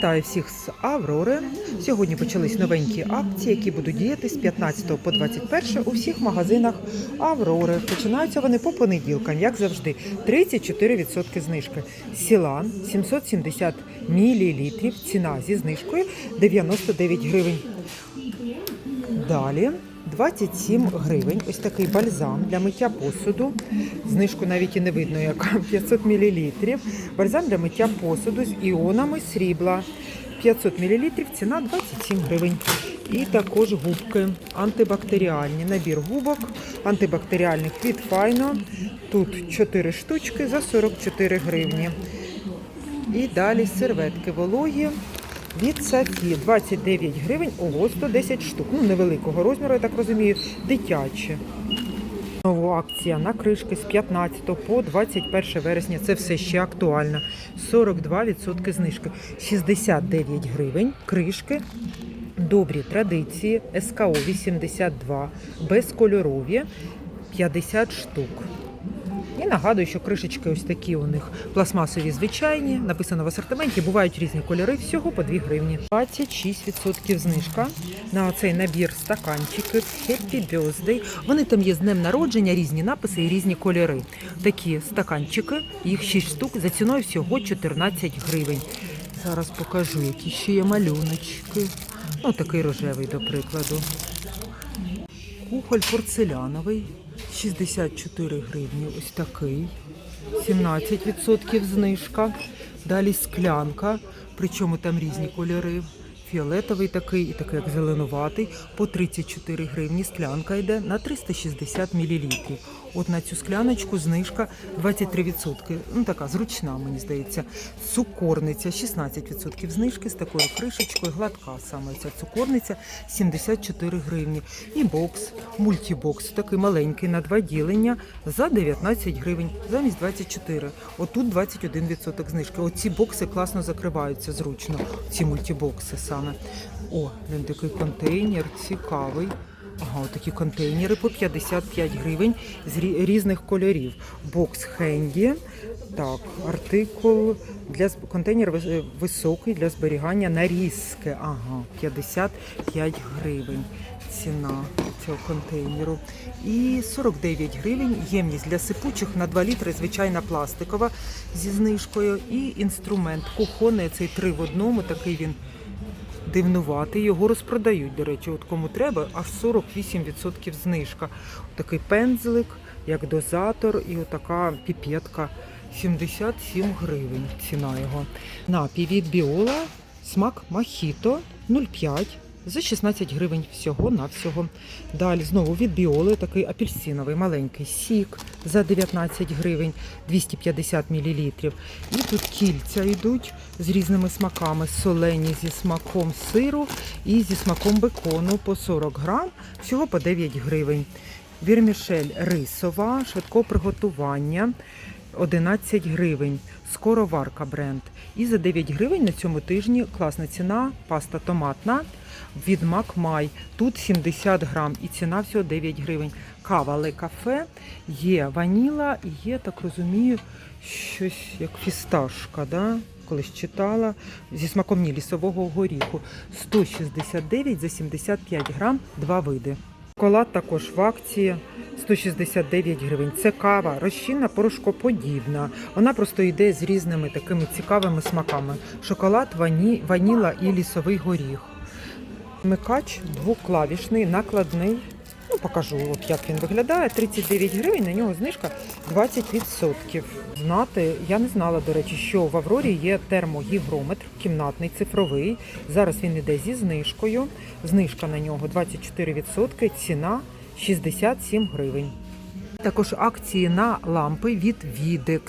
Вітаю всіх з Аврори. Сьогодні почались новенькі акції, які будуть діяти з 15 по 21 у всіх магазинах Аврори. Починаються вони по понеділкам, як завжди. 34% знижки. Сілан 770 мл, ціна зі знижкою 99 гривень. Далі 27 гривень. Ось такий бальзам для миття посуду. Знижку навіть і не видно, яка 500 мл. Бальзам для миття посуду з іонами срібла. 500 мл, ціна 27 гривень. І також губки антибактеріальні. Набір губок антибактеріальних від Файно. Тут 4 штучки за 44 гривні. І далі серветки вологі від Сафі 29 гривень, ого, 110 штук. Ну, невеликого розміру, я так розумію, дитячі. Знову акція на кришки з 15 по 21 вересня. Це все ще актуально. 42% знижки. 69 гривень. Кришки. Добрі традиції. СКО 82, безкольорові 50 штук. І нагадую, що кришечки ось такі у них пластмасові звичайні. Написано в асортименті, бувають різні кольори, всього по 2 гривні. 26% знижка на цей набір стаканчиків Happy Birthday. Вони там є з днем народження, різні написи і різні кольори. Такі стаканчики, їх 6 штук за ціною всього 14 гривень. Зараз покажу, які ще є малюночки. Ну, такий рожевий, до прикладу. Кухоль порцеляновий 64 гривні. Ось такий. 17% знижка. Далі склянка, причому там різні кольори. Фіолетовий такий і такий, як зеленуватий, по 34 гривні. Склянка йде на 360 мл. От на цю скляночку знижка 23%. Ну така зручна, мені здається. Цукорниця 16% знижки з такою кришечкою, гладка саме ця цукорниця 74 гривні. І бокс, мультібокс, такий маленький на два ділення за 19 гривень, замість 24. Отут 21% знижки. Оці бокси класно закриваються зручно. Ці мультібокси саме. О, він такий контейнер, цікавий. Ага, такі контейнери по 55 гривень з різних кольорів. Бокс Хенді. Так, артикул для контейнер високий для зберігання нарізки. Ага, 55 гривень. Ціна цього контейнеру. І 49 гривень ємність для сипучих на 2 літри, звичайна пластикова зі знижкою. І інструмент кухонний, цей три в одному, такий він дивнуватий. Його розпродають, до речі, от кому треба, аж 48% знижка. Такий пензлик, як дозатор, і отака піпетка. 77 гривень ціна його. Напій від Біола, смак Махіто 0,5 за 16 гривень всього на всього. Далі знову від Біоли такий апельсиновий маленький сік за 19 гривень 250 мл. І тут кільця йдуть з різними смаками, солені зі смаком сиру і зі смаком бекону по 40 грам, всього по 9 гривень. Вірмішель рисова, швидкого приготування 11 гривень. Скороварка бренд. І за 9 гривень на цьому тижні класна ціна, паста томатна від Макмай. Тут 70 грам і ціна всього 9 гривень. Кава Ле Кафе, є ваніла і є, так розумію, щось як фісташка, да? колись читала, зі смаком ні, лісового горіху. 169 за 75 грам, два види. Шоколад також в акції 169 гривень. Це кава, розчинна порошкоподібна. Вона просто йде з різними такими цікавими смаками. Шоколад, вані, ваніла і лісовий горіх. Микач двоклавішний, накладний. Ну, покажу, от як він виглядає. 39 гривень, на нього знижка 20%. Знати, я не знала, до речі, що в Аврорі є термогігрометр, кімнатний, цифровий. Зараз він іде зі знижкою. Знижка на нього 24%, ціна 67 гривень. Також акції на лампи від Videx.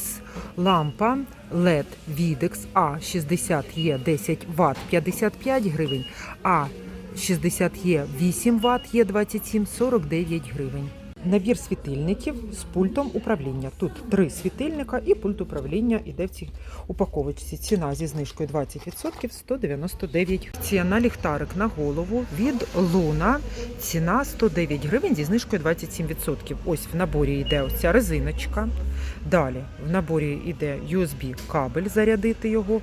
Лампа LED Videx A60E 10 Вт 55 гривень, а 60 є 8 Вт є 27 49 гривень. Набір світильників з пультом управління. Тут три світильника і пульт управління іде в цій упаковочці. Ціна зі знижкою 20% 199. Ціна ліхтарик на голову від Луна. Ціна 109 гривень зі знижкою 27%. Ось в наборі йде ось ця резиночка. Далі в наборі йде USB кабель, зарядити його.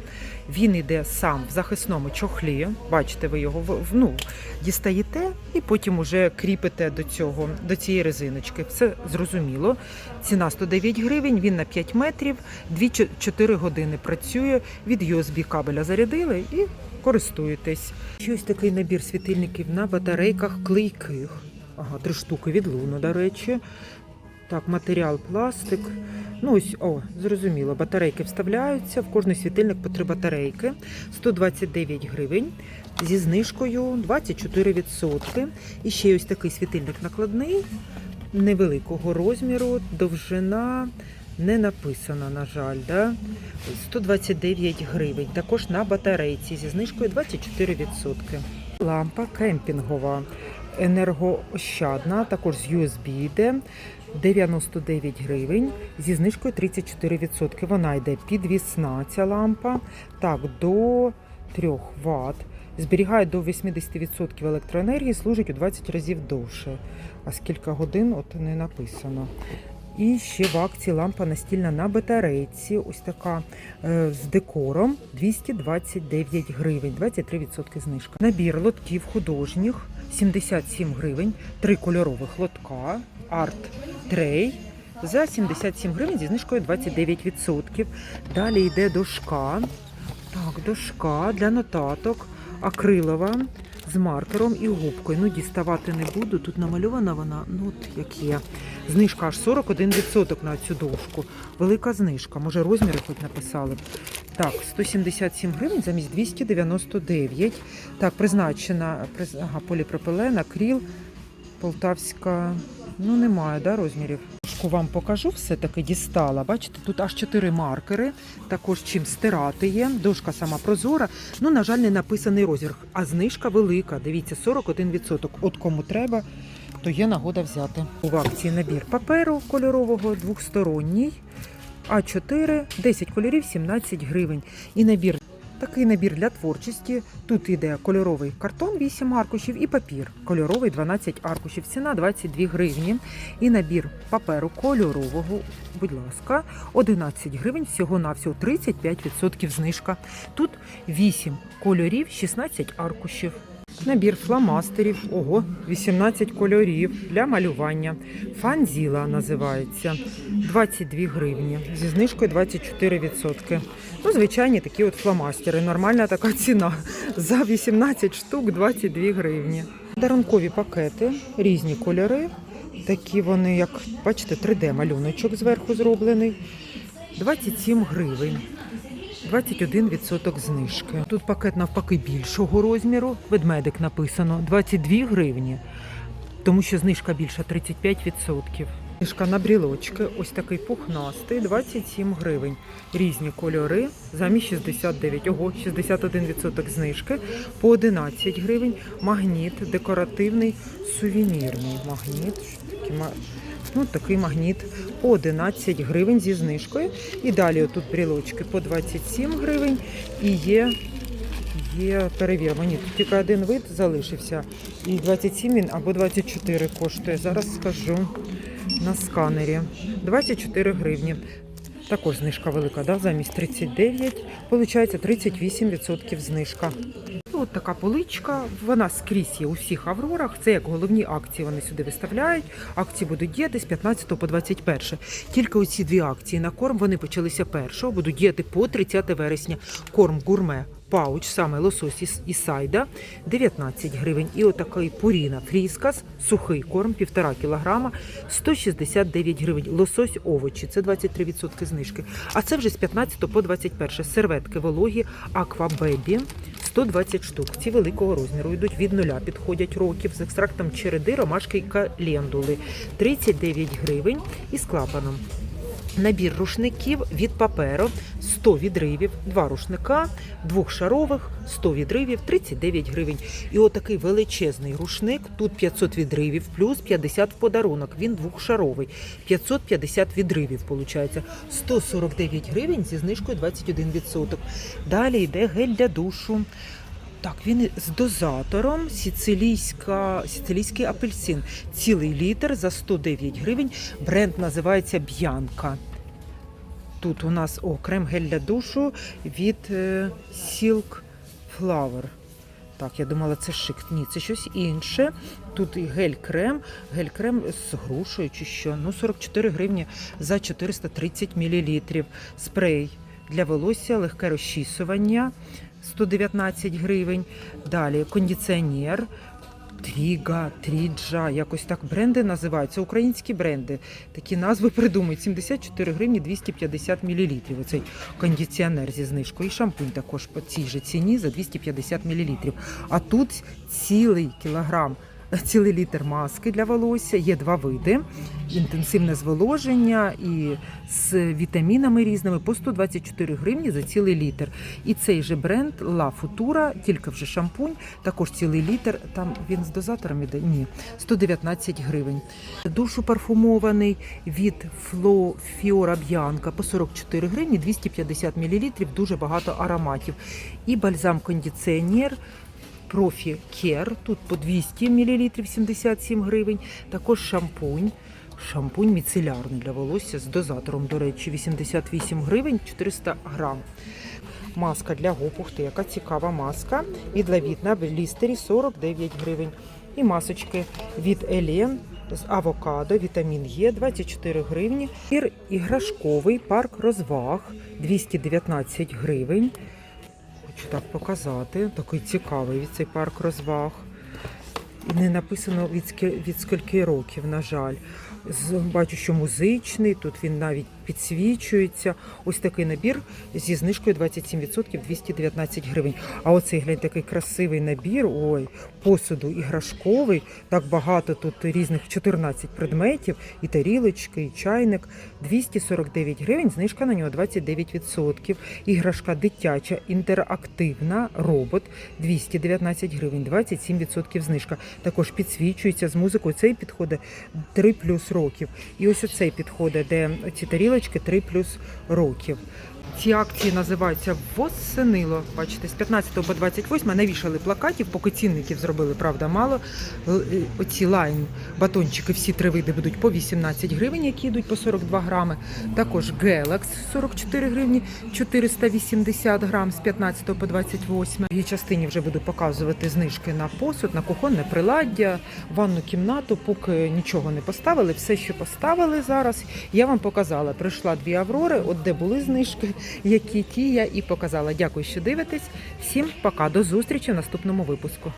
Він йде сам в захисному чохлі. Бачите, ви його ну, дістаєте і потім уже кріпите до цього, до цієї резиночки. Все зрозуміло. Ціна 109 гривень, він на 5 метрів, 2-4 години працює. Від USB кабеля зарядили і користуєтесь. Ще ось такий набір світильників на батарейках клейких. Ага, три штуки від луну, до речі. Так, матеріал пластик. Ну ось, о, зрозуміло, батарейки вставляються. В кожний світильник по три батарейки. 129 гривень зі знижкою 24%. І ще ось такий світильник накладний, невеликого розміру, довжина не написана, на жаль. Да? 129 гривень. Також на батарейці зі знижкою 24%. Лампа кемпінгова, енергоощадна, також з USB йде. 99 гривень зі знижкою 34%. Вона йде підвісна ця лампа. Так, до 3 Вт. Зберігає до 80% електроенергії, служить у 20 разів довше. А скільки годин от не написано. І ще в акції лампа настільна на батарейці. Ось така е, з декором 229 гривень, 23% знижка. Набір лотків художніх 77 гривень, три кольорових лотка, арт трей. За 77 гривень зі знижкою 29%. Далі йде дошка. Так, дошка для нотаток, акрилова з маркером і губкою. Ну, діставати не буду. Тут намальована вона, ну от як є. Знижка аж 41% на цю дошку. Велика знижка. Може, розміри хоч написали. Так, 177 гривень замість 299. Так, призначена приз- ага, поліпропилен, акріл, полтавська. Ну, немає, да, розмірів. Вам покажу, все-таки дістала. Бачите, тут аж 4 маркери, також чим стирати є. Дошка сама прозора. Ну, на жаль, не написаний розмір. А знижка велика. Дивіться, 41%. От кому треба, то є нагода взяти. У акції набір паперу кольорового двохсторонній. А4, 10 кольорів, 17 гривень. І набір. Такий набір для творчості. Тут іде кольоровий картон 8 аркушів і папір кольоровий 12 аркушів. Ціна 22 гривні. І набір паперу кольорового, будь ласка, 11 гривень, всього на всього 35% знижка. Тут 8 кольорів, 16 аркушів. Набір фломастерів, ого, 18 кольорів для малювання. Фанзіла називається 22 гривні зі знижкою 24%. Ну, звичайні такі от фломастери. Нормальна така ціна. За 18 штук 22 гривні. Дарункові пакети, різні кольори. Такі вони, як бачите, 3D-малюночок зверху зроблений. 27 гривень. 21% знижки. Тут пакет навпаки більшого розміру. Ведмедик написано 22 гривні, тому що знижка більша 35%. Знижка на брілочки, ось такий пухнастий, 27 гривень. Різні кольори, замість 69, ого, 61% знижки, по 11 гривень. Магніт, декоративний, сувенірний магніт. Такий ма- Ну, такий магніт по 11 гривень зі знижкою. І далі отут брілочки по 27 гривень. І є, є перевірені. Тут тільки один вид залишився. І 27 він або 24 коштує. Зараз скажу на сканері. 24 гривні. Також знижка велика, да? замість 39, виходить 38% знижка. От така поличка, вона скрізь є у всіх аврорах. Це як головні акції вони сюди виставляють. Акції будуть діяти з 15 по 21. Тільки оці дві акції на корм вони почалися першого, будуть діяти по 30 вересня. Корм гурме. Пауч, саме лосось і сайда 19 гривень. І отакий пуріна фріскас, сухий корм, 1,5 кілограма, 169 гривень. Лосось овочі, це 23% знижки. А це вже з 15 по 21. Серветки вологі, аквабебі, 120 штук. Ці великого розміру йдуть від нуля, підходять років з екстрактом череди, ромашки і календули. 39 гривень і з клапаном. Набір рушників від паперу 100 відривів, два рушника, двохшарових, 100 відривів, 39 гривень. І отакий величезний рушник, тут 500 відривів, плюс 50 в подарунок. Він двохшаровий. 550 відривів, виходить. 149 гривень зі знижкою 21%. Далі йде гель для душу. Так, він з дозатором сицилійська, сицилійський апельсин. Цілий літр за 109 гривень. Бренд називається Б'янка. Тут у нас о, крем гель для душу від е, Silk Flower. Так, я думала, це шик. Ні, це щось інше. Тут і гель-крем, гель-крем з грушею чи що. Ну, 44 гривні за 430 мл. Спрей для волосся, легке розчісування 119 гривень. Далі кондиціонер. Тріга, Тріджа, якось так бренди називаються. Українські бренди. Такі назви придумують. 74 гривні 250 мл. Оцей кондиціонер зі знижкою. І шампунь також по цій же ціні за 250 мл. А тут цілий кілограм. Цілий літр маски для волосся, є два види: інтенсивне зволоження і з вітамінами різними по 124 гривні за цілий літр. І цей же бренд La Futura, тільки вже шампунь, також цілий літр. Там він з дозатором іде? Ні, 119 гривень. Душу парфумований від Flo Fiora Bianca по 44 гривні, 250 мл, дуже багато ароматів. І бальзам кондиціонер. Профі Кер, тут по 200 мл 77 гривень. Також шампунь. Шампунь міцелярний для волосся з дозатором, до речі, 88 гривень 400 грам. Маска для губ, ух ти, яка цікава маска. Від Лавітна в лістері 49 гривень. І масочки від Елен з авокадо, вітамін Е 24 гривні. Ір іграшковий парк розваг 219 гривень. Хочу так показати. Такий цікавий від цей парк розваг. Не написано від, скільки, від скільки років, на жаль. Бачу, що музичний, тут він навіть підсвічується. Ось такий набір зі знижкою 27% 219 гривень. А оцей глянь, такий красивий набір. Ой, посуду іграшковий. Так багато тут різних 14 предметів, і тарілочки, і чайник. 249 гривень, знижка на нього 29%. Іграшка дитяча, інтерактивна, робот 219 гривень, 27% знижка. Також підсвічується з музикою. Цей підходить 3 плюс років. І ось оцей підходить, де ці тарілочки 3 плюс років. Ці акції називаються «Восенило». Бачите, з 15 по 28 навішали плакатів, поки цінників зробили, правда, мало. Е, Оці лайн батончики, всі три види будуть по 18 гривень, які йдуть по 42 грами. Також Galax 44 гривні, 480 грам з 15 по 28. В її частині вже буду показувати знижки на посуд, на кухонне приладдя, ванну кімнату, поки нічого не поставили. Все, що поставили зараз, я вам показала. Прийшла дві аврори, от де були знижки, які ті я і показала. Дякую, що дивитесь. Всім пока, до зустрічі в наступному випуску.